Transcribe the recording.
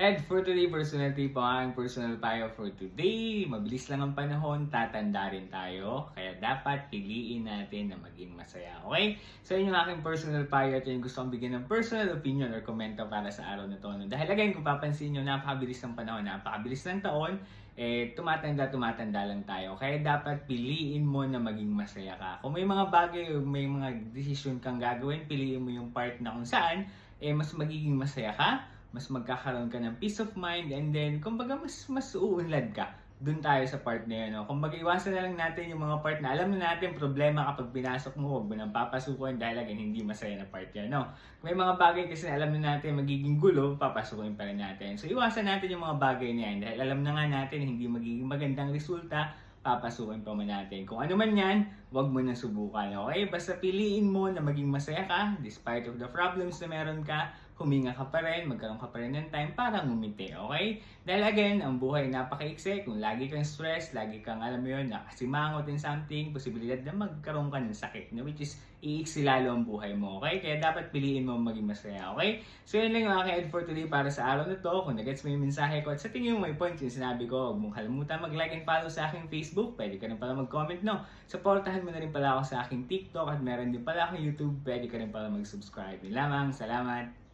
And for today, personal tip ang personal tayo for today. Mabilis lang ang panahon, tatanda rin tayo. Kaya dapat piliin natin na maging masaya. Okay? So yun yung aking personal payo at yun yung gusto kong bigyan ng personal opinion or komento para sa araw na to. No? Dahil again, kung papansin nyo, napakabilis ng panahon, napakabilis ng taon, eh, tumatanda, tumatanda lang tayo. Kaya dapat piliin mo na maging masaya ka. Kung may mga bagay may mga decision kang gagawin, piliin mo yung part na kung saan, eh, mas magiging masaya ka, mas magkakaroon ka ng peace of mind, and then, kumbaga, mas, mas uunlad ka. Doon tayo sa part na yun. No? Kumbaga, iwasan na lang natin yung mga part na alam na natin problema kapag pinasok mo, huwag mo nang papasukin dahil again, hindi masaya na part yan. No? Kung may mga bagay kasi na alam na natin magiging gulo, papasukin pa rin natin. So, iwasan natin yung mga bagay na yan dahil alam na nga natin hindi magiging magandang resulta, papasukin pa man natin. Kung ano man yan, huwag mo na subukan. Okay? Basta piliin mo na maging masaya ka, despite of the problems na meron ka, huminga ka pa rin, magkaroon ka pa rin ng time para ngumiti, okay? Dahil again, ang buhay napakaiksi, kung lagi kang stress, lagi kang alam mo yun, nakasimangot in something, posibilidad na magkaroon ka ng sakit, no? which is iiksi lalo ang buhay mo, okay? Kaya dapat piliin mo maging masaya, okay? So yun lang yung aking ad for today para sa araw na to. Kung nagets mo yung mensahe ko at sa tingin mo may point yung sinabi ko, huwag mong kalimutan mag-like and follow sa aking Facebook. Pwede ka rin pala mag-comment, no? Supportahan mo na rin pala ako sa aking TikTok at meron din pala akong YouTube. Pwede ka rin pala mag-subscribe. Yun lamang. Salamat!